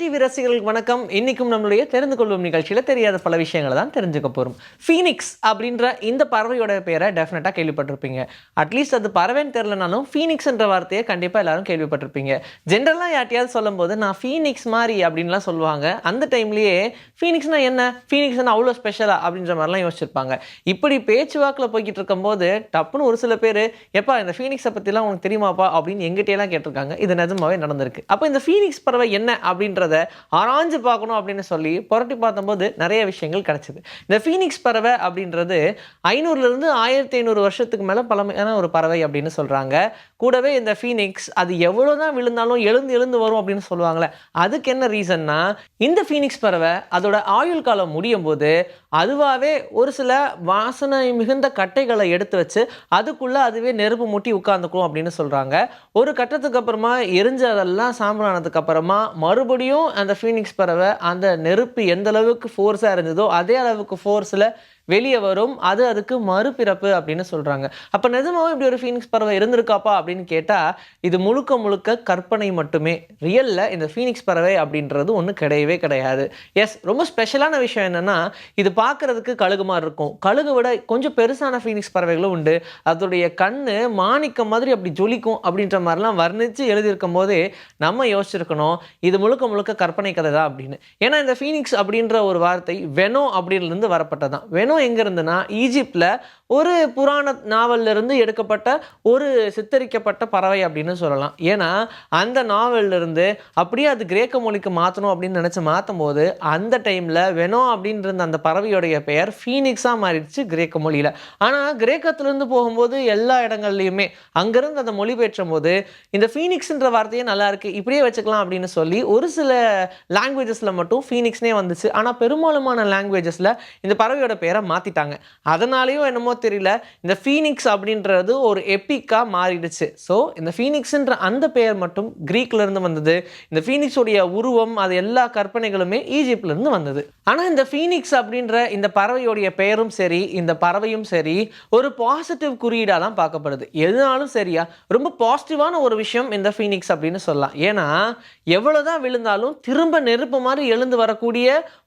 TV ரசிகர்களுக்கு வணக்கம். இன்னைக்கும் நம்மளுடைய தெரிந்து கொள்வோம் நிகழ்ச்சியில் தெரியாத பல விஷயங்களை தான் தெரிஞ்சுக்க போகிறோம் ஃபீனிக்ஸ் அப்படின்ற இந்த பறவையோட பேரை டெஃபினட்டாக கேள்விப்பட்டிருப்பீங்க. அட்லீஸ்ட் அது பறவைன்னு தெரிலனாலும் ஃபீனிக்ஸ்ன்ற வார்த்தையை கண்டிப்பாக எல்லாரும் கேள்விப்பட்டிருப்பீங்க. ஜென்ரலாக யார்ட்டையாவது சொல்லும்போது நான் ஃபீனிக்ஸ் மாதிரி அப்படின்லாம் சொல்லுவாங்க. அந்த டைம்லேயே ஃபீனிக்ஸ்னால் என்ன? ஃபீனிக்ஸ்னா அவ்வளோ ஸ்பெஷலா அப்படின்ற மாதிரிலாம் யோசிச்சிருப்பாங்க. இப்படி பேச்சுவாக்கில் போய்கிட்டு இருக்கும்போது டப்புன்னு ஒரு சில பேர் எப்பா இந்த ஃபீனிக்ஸை பற்றிலாம் உனக்கு தெரியுமாப்பா? அப்படின்னு எங்கிட்டேலாம் கேட்டிருக்காங்க. இது நிஜமாவே நடந்திருக்கு. அப்போ இந்த ஃபீனிக்ஸ் பறவை என்ன அப்படின்றத ஆராய்ஞ்சு பார்க்கணும் அப்படின்னு சொல்லி புரட்டி பார்த்தம்போது நிறைய விஷயங்கள் கிடச்சிது. இந்த ஃபீனிக்ஸ் பறவை அப்படின்றது ஐநூறுலேருந்து ஆயிரத்தி ஐநூறு வருஷத்துக்கு மேலே பழமையான ஒரு பறவை அப்படின்னு சொல்கிறாங்க கூடவே இந்த ஃபீனிக்ஸ் அது எவ்வளோ தான் விழுந்தாலும் எழுந்து எழுந்து வரும் அப்படின்னு சொல்லுவாங்களே அதுக்கு என்ன ரீசன்னா இந்த ஃபீனிக்ஸ் பறவை அதோட ஆயுள் காலம் முடியும் போது அதுவாகவே ஒரு சில வாசனை மிகுந்த கட்டைகளை எடுத்து வச்சு அதுக்குள்ளே அதுவே நெருப்பு மூட்டி உட்காந்துக்கும் அப்படின்னு சொல்கிறாங்க ஒரு கட்டத்துக்கு அப்புறமா எரிஞ்சதெல்லாம் சாம்பலானதுக்கு அப்புறமா மறுபடியும் அந்த ஃபீனிக்ஸ் பறவை அந்த நெருப்பு எந்த அளவுக்கு ஃபோர்ஸாக இருந்ததோ அதே அளவுக்கு ஃபோர்ஸில் வெளியே வரும். அது அதுக்கு மறுபிறப்பு அப்படின்னு சொல்கிறாங்க அப்போ நிஜமாவும் இப்படி ஒரு ஃபீனிக்ஸ் பறவை இருந்திருக்காப்பா அப்படின்னு கேட்டால் இது முழுக்க முழுக்க கற்பனை மட்டுமே. ரியலில் இந்த ஃபீனிக்ஸ் பறவை அப்படின்றது ஒன்றும் கிடையவே கிடையாது. எஸ் ரொம்ப ஸ்பெஷலான விஷயம் என்னென்னா இது பார்க்குறதுக்கு கழுகு மாதிரி இருக்கும். கழுகு விட கொஞ்சம் பெருசான ஃபீனிக்ஸ் பறவைகளும் உண்டு. அதோடைய கண் மாணிக்கம் மாதிரி அப்படி ஜொலிக்கும் அப்படின்ற மாதிரிலாம் வர்ணித்து எழுதியிருக்கும் போதே நம்ம யோசிச்சிருக்கணும் இது முழுக்க முழுக்க கற்பனை கதை தான் அப்படின்னு. ஏன்னா இந்த ஃபீனிக்ஸ் அப்படின்ற ஒரு வார்த்தை வெனோ அப்படின்லேருந்து வரப்பட்டதான் வெனோ எங்க இருந்துன்னா ஈஜிப்டில் ஒரு புராண நாவல்லிருந்து எடுக்கப்பட்ட ஒரு சித்தரிக்கப்பட்ட பறவை அப்படின்னு சொல்லலாம். ஏன்னா அந்த நாவல்லிருந்து அப்படியே அது கிரேக்க மொழிக்கு மாற்றணும் அப்படின்னு நினச்சி மாற்றும் போது அந்த டைமில் வெனோ அப்படின்ற அந்த பறவையோடைய பெயர் ஃபீனிக்ஸாக மாறிடுச்சு கிரேக்க மொழியில். ஆனால் கிரேக்கத்துலேருந்து போகும்போது எல்லா இடங்கள்லையுமே அங்கேருந்து அந்த மொழிபெயற்றும் போது இந்த ஃபீனிக்ஸ்ன்ற வார்த்தையே நல்லா இருக்கு இப்படியே வச்சுக்கலாம் அப்படின்னு சொல்லி ஒரு சில லாங்குவேஜஸில் மட்டும் ஃபீனிக்ஸ்னே வந்துச்சு. ஆனால் பெரும்பாலுமான லாங்குவேஜஸில் இந்த பறவையோட பேரை மாற்றிட்டாங்க அதனாலேயும் என்னமோ தெரியல இந்த ஃபீனிக்ஸ் அப்படின்றது ஒரு எப்பிக்காக மாறிடுச்சு. ஸோ இந்த ஃபீனிக்ஸுன்ற அந்த பெயர் மட்டும் கிரீக்ல இருந்து வந்தது. இந்த ஃபீனிக்ஸுடைய உருவம் அது எல்லா கற்பனைகளுமே ஈஜிப்ட்லேருந்து வந்தது. ஆனால் இந்த ஃபீனிக்ஸ் அப்படின்ற இந்த பறவையோடைய பெயரும் சரி இந்த பறவையும் சரி ஒரு பாசிட்டிவ் குறியீடாக தான் பார்க்கப்படுது. எதுனாலும் சரியா ரொம்ப பாசிட்டிவான ஒரு விஷயம் இந்த ஃபீனிக்ஸ் அப்படின்னு சொல்லலாம். ஏன்னா எவ்வளோதான் விழுந்தாலும் திரும்ப நெருப்பு மாதிரி எழுந்து வரக்கூடிய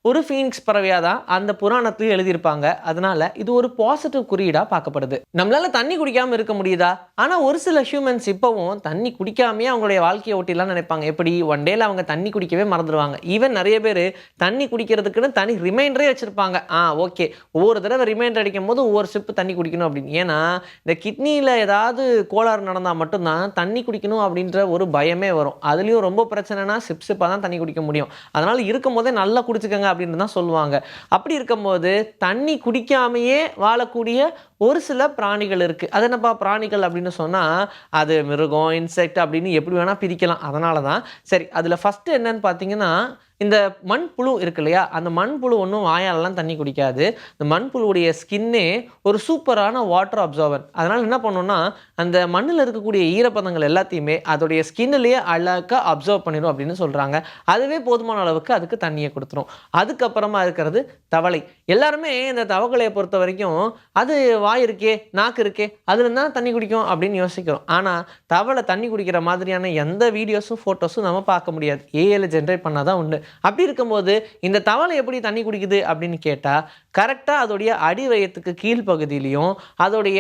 ஒரு ஃபீனிக்ஸ் பறவையாக தான் அந்த புராணத்தில் எழுதியிருப்பாங்க. அதனால இது ஒரு பாசிட்டிவ் குறியீடாக பார்க்கப்படுது. நம்மளால தண்ணி குடிக்காம இருக்க முடியுதா? ஆனால் ஒரு சில ஹியூமன்ஸ் இப்போவும் தண்ணி குடிக்காமையே அவங்களுடைய வாழ்க்கையை ஒட்டிலாம் நினைப்பாங்க. எப்படி? ஒன் டேல அவங்க தண்ணி குடிக்கவே மறந்துடுவாங்க ஈவன் நிறைய பேர் தண்ணி குடிக்கிறதுக்குன்னு தனி ரிமைண்டரே வச்சுருப்பாங்க. ஆ ஓகே ஒவ்வொரு தடவை ரிமைண்டர் அடிக்கும் போது ஒவ்வொரு சிப்பு தண்ணி குடிக்கணும் அப்படின்னு. ஏன்னா இந்த கிட்னியில் ஏதாவது கோளாறு நடந்தால் மட்டும்தான் தண்ணி குடிக்கணும் அப்படின்ற ஒரு பயமே வரும். அதுலேயும் ரொம்ப பிரச்சனைனா சிப் சிப்பாக தான் தண்ணி குடிக்க முடியும். அதனால் இருக்கும் போதே நல்லா குடிச்சுக்கோங்க அப்படின்னு தான் சொல்லுவாங்க. அப்படி இருக்கும்போது தண்ணி குடிக்காமையே வாழக்கூடிய ஒரு சில பிராணிகள் இருக்குது அது என்னப்பா பிராணிகள் அப்படின்னு சொன்னால் அது மிருகம் இன்செக்ட் அப்படின்னு எப்படி வேணால் பிரிக்கலாம். அதனால தான் சரி அதில் ஃபஸ்ட்டு என்னன்னு பார்த்தீங்கன்னா இந்த மண்புழு இருக்கு இல்லையா? அந்த மண்புழு ஒன்றும் வாயாலலாம் தண்ணி குடிக்காது. இந்த மண்புழுவுடைய ஸ்கின்னே ஒரு சூப்பரான வாட்டர் அப்சர்வர் அதனால் என்ன பண்ணோன்னா அந்த மண்ணில் இருக்கக்கூடிய ஈரப்பதங்கள் எல்லாத்தையுமே அதோடைய ஸ்கின்னிலேயே அழகாக அப்சர்வ் பண்ணிடும் அப்படின்னு சொல்கிறாங்க அதுவே போதுமான அளவுக்கு அதுக்கு தண்ணியை கொடுத்துரும். அதுக்கப்புறமா இருக்கிறது தவளை. எல்லாருமே இந்த தவளையை பொறுத்த வரைக்கும் அது வாய் இருக்கே நாக்கு இருக்கே அதில் தான் தண்ணி குடிக்கும் அப்படின்னு யோசிக்கிறோம். ஆனால் தவளை தண்ணி குடிக்கிற மாதிரியான எந்த வீடியோஸும் ஃபோட்டோஸும் நம்ம பார்க்க முடியாது. ஏஐயில் ஜென்ரேட் பண்ணால் தான் உண்டு. அப்படி இருக்கும்போது இந்த தவளை எப்படி தண்ணி குடிக்குது அப்படின்னு கேட்டால் கரெக்டாக அதோடைய அடி வயத்துக்கு கீழ் அதோடைய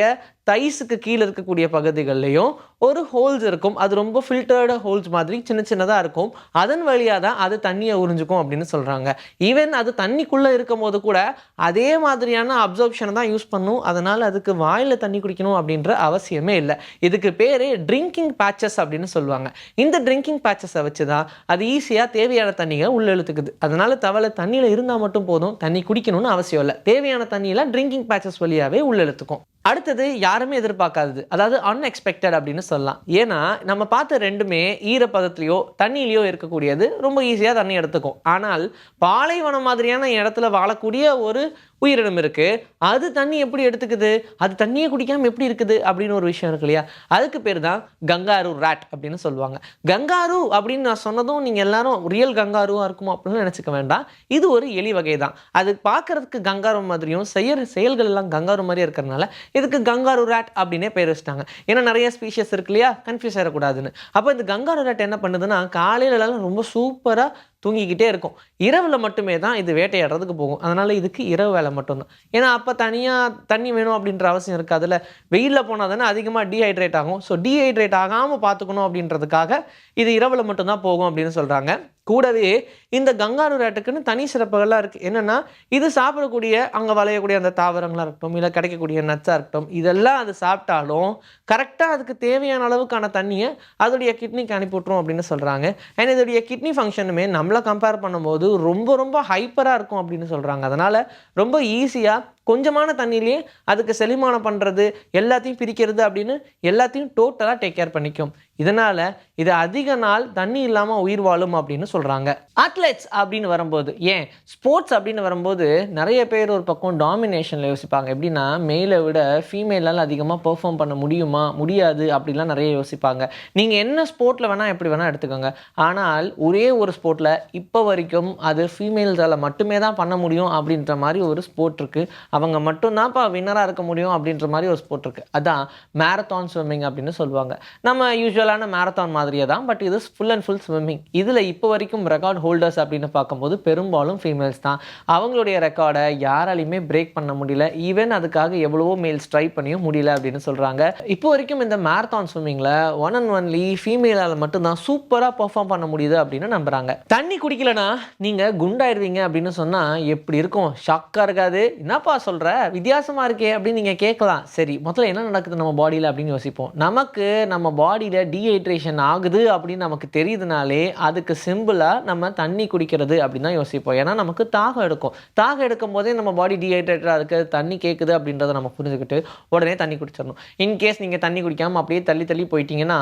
தைஸுக்கு கீழே இருக்கக்கூடிய பகுதிகள்லையும் ஒரு ஹோல்ஸ் இருக்கும். அது ரொம்ப ஃபில்டர்டு ஹோல்ஸ் மாதிரி சின்ன சின்னதாக இருக்கும். அதன் வழியாக தான் அது தண்ணியை உறிஞ்சுக்கும் அப்படின்னு சொல்கிறாங்க ஈவன் அது தண்ணிக்குள்ளே இருக்கும் போது கூட அதே மாதிரியான அப்சர்ப்ஷனை தான் யூஸ் பண்ணும். அதனால் அதுக்கு வாயில் தண்ணி குடிக்கணும் அப்படின்ற அவசியமே இல்லை. இதுக்கு பேர் ட்ரிங்கிங் பேச்சஸ் அப்படின்னு சொல்லுவாங்க. இந்த ட்ரிங்கிங் பேச்சஸை வச்சு தான் அது ஈஸியாக தேவையான தண்ணியை உள்ள இழுத்துக்குது. அதனால் தவளை தண்ணியில் இருந்தால் மட்டும் போதும். தண்ணி குடிக்கணும்னு அவசியம் இல்லை. தேவையான தண்ணியில் ட்ரிங்கிங் பேச்சஸ் வழியாகவே உள்ள இழுத்துக்கும். அடுத்தது யாருமே எதிர்பார்க்காதது. அதாவது அன்எக்ஸ்பெக்டட் அப்படின்னு சொல்லலாம். ஏன்னா நம்ம பார்த்த ரெண்டுமே ஈரப்பதத்துலையோ தண்ணியிலையோ இருக்கக்கூடியது. ரொம்ப ஈஸியாக தண்ணி எடுத்துக்கும். ஆனால் பாலைவனம் மாதிரியான இடத்துல வாழக்கூடிய ஒரு உயிரினம் இருக்குது அது தண்ணி எப்படி எடுத்துக்குது? அது தண்ணியை குடிக்காமல் எப்படி இருக்குது? அப்படின்னு ஒரு விஷயம் இருக்கு இல்லையா? அதுக்கு பேர் தான் கங்காரு ரேட் அப்படின்னு சொல்லுவாங்க. கங்காரு அப்படின்னு நான் சொன்னதும் நீங்கள் எல்லாரும் ரியல் கங்காருவாக இருக்குமோ அப்படின்னு நினச்சிக்க வேண்டாம். இது ஒரு எலி வகை தான். அது பார்க்கறதுக்கு கங்காரு மாதிரியும் செய்யற செயல்கள் எல்லாம் கங்காரு மாதிரியே இருக்கிறனால இதுக்கு கங்காரு ரேட் அப்படின்னே பேர் வச்சிட்டாங்க. ஏன்னா நிறைய ஸ்பீஷியஸ் இருக்கு இல்லையா? கன்ஃபியூஸ் ஆகிடக்கூடாதுன்னு அப்போ இந்த கங்காரு ராட் என்ன பண்ணுதுன்னா காலையில எல்லாம் ரொம்ப சூப்பராக தூங்கிக்கிட்டே இருக்கும். இரவில் மட்டுமே தான் இது வேட்டையாடுறதுக்கு போகும். அதனால் இதுக்கு இரவு வேலை மட்டும்தான். ஏன்னா அப்போ தனியாக தண்ணி வேணும் அப்படின்ற அவசியம் இருக்காதுல்ல வெயிலில் போனால் தானே அதிகமாக டீஹைட்ரேட் ஆகும். ஸோ டீஹைட்ரேட் ஆகாமல் பார்த்துக்கணும் அப்படின்றதுக்காக இது இரவில் மட்டும்தான் போகும் அப்படின்னு சொல்கிறாங்க கூடவே இந்த கங்காநூராட்டுக்குன்னு தனி சிறப்புகள்லாம் இருக்குது என்னென்னா இது சாப்பிடக்கூடிய அங்கே வளையக்கூடிய அந்த தாவரங்களாக இருக்கட்டும் இல்லை கிடைக்கக்கூடிய நட்ஸாக இருக்கட்டும் இதெல்லாம் அது சாப்பிட்டாலும் கரெக்டாக அதுக்கு தேவையான அளவுக்கான தண்ணியை அதோடைய கிட்னிக்கு அனுப்பி விட்ரும் அப்படின்னு சொல்கிறாங்க அண்ட் இதோடைய கிட்னி ஃபங்க்ஷனுமே நம்மளை கம்பேர் பண்ணும்போது ரொம்ப ரொம்ப ஹைப்பராக இருக்கும் அப்படின்னு சொல்கிறாங்க அதனால் ரொம்ப ஈஸியாக கொஞ்சமான தண்ணியிலேயே அதுக்கு செரிமானம் பண்ணுறது எல்லாத்தையும் பிரிக்கிறது அப்படின்னு எல்லாத்தையும் டோட்டலாக டேக் கேர் பண்ணிக்கும். இதனால் இது அதிக நாள் தண்ணி இல்லாமல் உயிர் வாழும் அப்படின்னு சொல்கிறாங்க அத்லெட்ஸ் அப்படின்னு வரும்போது ஏன்? ஸ்போர்ட்ஸ் அப்படின்னு வரும்போது நிறைய பேர் ஒரு பக்கம் டாமினேஷனில் யோசிப்பாங்க. எப்படின்னா மேலை விட ஃபீமேலால் அதிகமாக பெர்ஃபார்ம் பண்ண முடியுமா? முடியாது அப்படிலாம் நிறைய யோசிப்பாங்க. நீங்கள் என்ன ஸ்போர்ட்டில் வேணால் எப்படி வேணால் எடுத்துக்கோங்க. ஆனால் ஒரே ஒரு ஸ்போர்ட்டில் இப்போ வரைக்கும் அது ஃபீமேல்ஸால் மட்டுமே தான் பண்ண முடியும் அப்படின்ற மாதிரி ஒரு ஸ்போர்ட் இருக்குது அவங்க மட்டும்தான்ப்பா வின்னராக இருக்க முடியும் அப்படின்ற மாதிரி ஒரு ஸ்போர்ட் இருக்குது அதான் மேரத்தான் ஸ்விம்மிங் அப்படின்னு சொல்லுவாங்க. நம்ம யூஸ்வலான மேரத்தான் மாதிரியே தான் பட் இது ஃபுல் அண்ட் ஃபுல் ஸ்விம்மிங் இதில் இப்போ வரைக்கும் ரெக்கார்ட் ஹோல்டர்ஸ் அப்படின்னு பார்க்கும்போது பெரும்பாலும் ஃபீமேல்ஸ் தான். அவங்களுடைய ரெக்கார்டை யாராலையுமே பிரேக் பண்ண முடியல. ஈவன் அதுக்காக எவ்வளவோ மேல்ஸ் ட்ரை பண்ணியும் முடியல அப்படின்னு சொல்கிறாங்க இப்போ வரைக்கும் இந்த மேரத்தான் ஸ்விம்மிங்கில் ஒன் அண்ட் ஒன்லி ஃபீமேலால் மட்டும்தான் சூப்பராக பர்ஃபார்ம் பண்ண முடியுது அப்படின்னு நம்புகிறாங்க தண்ணி குடிக்கலனா நீங்கள் குண்டாயிடுவீங்க அப்படின்னு சொன்னால் எப்படி இருக்கும்? ஷாக்காக இருக்காது. என்னப்பா சொல்கிற வித்தியாசமாக இருக்கே அப்படின்னு நீங்கள் கேட்கலாம். சரி முதல்ல என்ன நடக்குது நம்ம பாடியில் அப்படின்னு யோசிப்போம். நமக்கு நம்ம பாடியில் டீஹைட்ரேஷன் ஆகுது அப்படின்னு நமக்கு தெரியுதுனாலே அதுக்கு சிம்பிளாக நம்ம தண்ணி குடிக்கிறது அப்படின்னு தான் யோசிப்போம். ஏன்னா நமக்கு தாகம் எடுக்கும். தாகம் எடுக்கும் போதே நம்ம பாடி டீஹைட்ரேட்டாக இருக்குது தண்ணி கேட்குது அப்படின்றத நம்ம புரிஞ்சுக்கிட்டு உடனே தண்ணி குடிச்சிடணும். இன்கேஸ் நீங்கள் தண்ணி குடிக்காமல் அப்படியே தள்ளி தள்ளி போயிட்டீங்கன்னா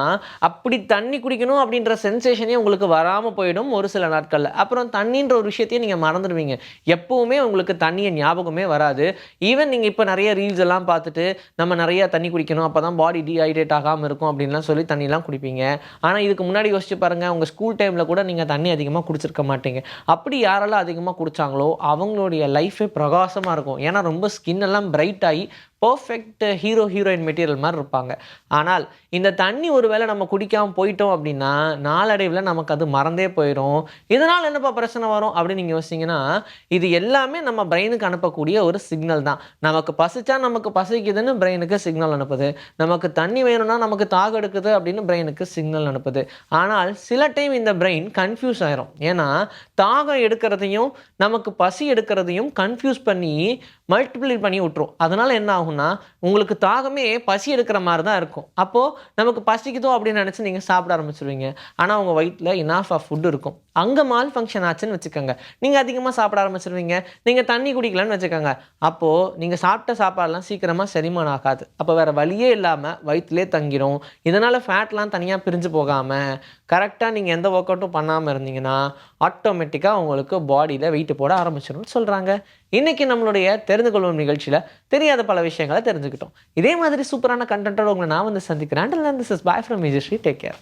அப்படி தண்ணி குடிக்கணும் அப்படின்ற சென்சேஷனே உங்களுக்கு வராமல் போயிடும் ஒரு சில நாட்களில். அப்புறம் தண்ணின்ற ஒரு விஷயத்தையும் நீங்கள் மறந்துடுவீங்க. எப்போவுமே உங்களுக்கு தண்ணியை ஞாபகமே வராது. ஈவன் நீங்கள் இப்போ நிறைய ரீல்ஸ் எல்லாம் பார்த்துட்டு நம்ம நிறைய தண்ணி குடிக்கணும் அப்போ தான் பாடி டீஹைட்ரேட் ஆகாமல் இருக்கும் அப்படின்லாம் சொல்லி தண்ணிலாம் குடிப்பீங்க. ஆனால் இதுக்கு முன்னாடி யோசிச்சு பாருங்கள் உங்கள் ஸ்கூல் டைமில் கூட நீங்கள் தண்ணி அதிகமாக குடிச்சிருக்க மாட்டீங்க. அப்படி யாரெல்லாம் அதிகமாக குடிச்சாங்களோ அவங்களுடைய லைஃபே பிரகாசமாக இருக்கும். ஏன்னா ரொம்ப ஸ்கின் எல்லாம் பிரைட் ஆகி பர்ஃபெக்ட் ஹீரோ ஹீரோயின் மெட்டீரியல் மாதிரி இருப்பாங்க. ஆனால் இந்த தண்ணி ஒருவேளை நம்ம குடிக்காமல் போயிட்டோம் அப்படின்னா நாளடைவில் நமக்கு அது மறந்தே போயிடும் இதனால் என்னப்பா பிரச்சனை வரும் அப்படின்னு நீங்கள் யோசிச்சிங்கன்னா இது எல்லாமே நம்ம பிரெயினுக்கு அனுப்பக்கூடிய ஒரு சிக்னல் தான். நமக்கு பசிச்சா நமக்கு பசிக்குதுன்னு பிரெயினுக்கு சிக்னல் அனுப்புது. நமக்கு தண்ணி வேணும்னா நமக்கு தாக எடுக்குது அப்படின்னு பிரெயினுக்கு சிக்னல் அனுப்புது. ஆனால் சில டைம் இந்த பிரெயின் கன்ஃபியூஸ் ஆயிரும். ஏன்னா தாகம் எடுக்கிறதையும் நமக்கு பசி எடுக்கிறதையும் கன்ஃபியூஸ் பண்ணி மல்டிப்ளை பண்ணி விட்டுரும். அதனால் என்ன ஆகும் ஆகும்னா உங்களுக்கு தாகமே பசி எடுக்கிற மாதிரி தான் இருக்கும். அப்போது நமக்கு பசிக்குதோ அப்படின்னு நினச்சி நீங்கள் சாப்பிட ஆரம்பிச்சிருவீங்க. ஆனால் உங்கள் வயிற்றில் இனாஃப் ஆஃப் ஃபுட் இருக்கும். அங்கே மால் ஃபங்க்ஷன் ஆச்சுன்னு வச்சுக்கோங்க. நீங்கள் அதிகமாக சாப்பிட ஆரம்பிச்சிருவீங்க. நீங்கள் தண்ணி குடிக்கலன்னு வச்சுக்கோங்க. அப்போது நீங்கள் சாப்பிட்ட சாப்பாடெல்லாம் சீக்கிரமாக செரிமானம் ஆகாது. அப்போ வேறு வழியே இல்லாமல் வயிற்றுலே தங்கிடும் இதனால் ஃபேட்லாம் தனியாக பிரிஞ்சு போகாமல் கரெக்டாக நீங்கள் எந்த ஒர்க் அவுட்டும் பண்ணாமல் இருந்தீங்கன்னா ஆட்டோமேட்டிக்காக உங்களுக்கு பாடியில் வெயிட் போட ஆரம்பிச்சிடும்னு சொல்கிறாங்க இன்றைக்கி நம்மளுடைய தெரிந்து கொள்வோம் நிகழ்ச்சியில் தெரியாத பல விஷயம் விஷயங்களை தெரிஞ்சுக்கிட்டோம். இதே மாதிரி சூப்பரான கண்டென்ட்டோட உங்களை நான் வந்து சந்திக்கிறேன். And this is boy from மிஜஸ்ரீ take care